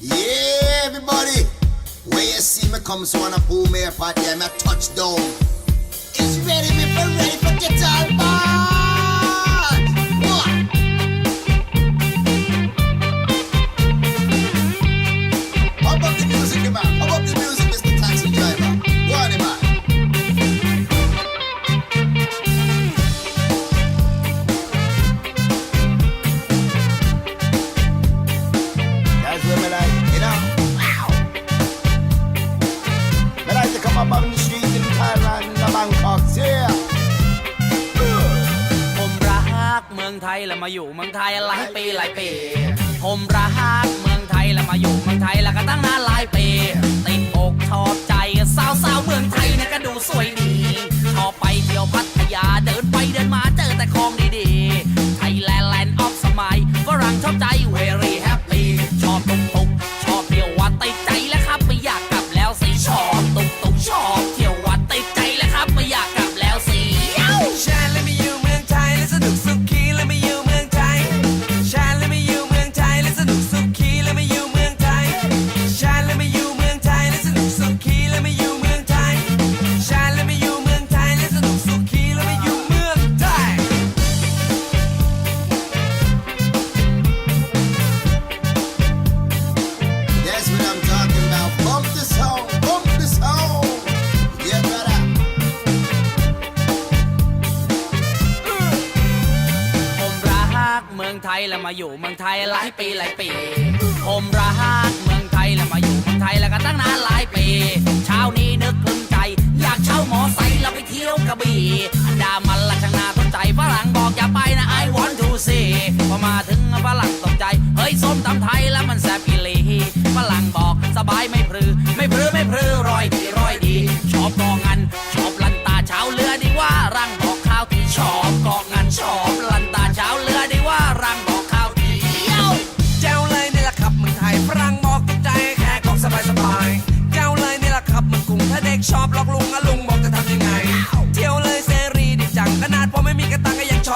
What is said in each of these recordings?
Yeah, everybody. When you see me come, so wanna pull me apart, yeah, me touchdown. It's ready, me for ready for get all ไทยแล้วมาอยู่เมืองไทยหลายปีหลายปี ผมรักเมืองไทยแล้วมาอยู่เมืองไทยแล้วก็ตั้งนานหลายปี องไทยแล้วมาอยู่เมืองไทยหลายปีหลายปี ผมรักเมืองไทยแล้วมาอยู่เมืองไทยแล้วก็ตั้งนานหลายปี เช้านี้นึกคลึงใจ อยากเช่าหมอไซค์แล้วไปเที่ยวกระบี่อันดามันละช่างนาสนใจฝรั่งบอกอย่าไปนะ I want to see พอมาถึงฝรั่งตกใจ เฮ้ยส้มตำไทยแล้วมันแซ่บอีหลีฝรั่งบอกสบายไม่พรือ ไม่พรือไม่พรือรอยดีรอยดีชอบกองอัน ระตังก็ยังชอ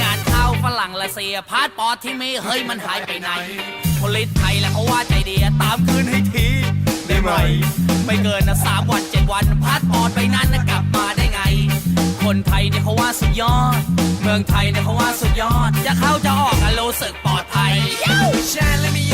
งานเข้าฝรั่งละเสียพาสปอร์ตที่มีเฮ้ยมันหายไปไหนพลิตไทยแล้วเขาว่าใจดีตามคืนให้ทีได้ไหม ไม่เกินนะสามวันเจ็ดวันพาสปอร์ตไปนั้นนะกลับมาได้ไง คนไทยเนี่ยเขาว่าสุดยอด เมืองไทยเนี่ยเขาว่าสุดยอด จะเข้าจะออกอะรู้สึกปลอดภัยชาและม่อยู่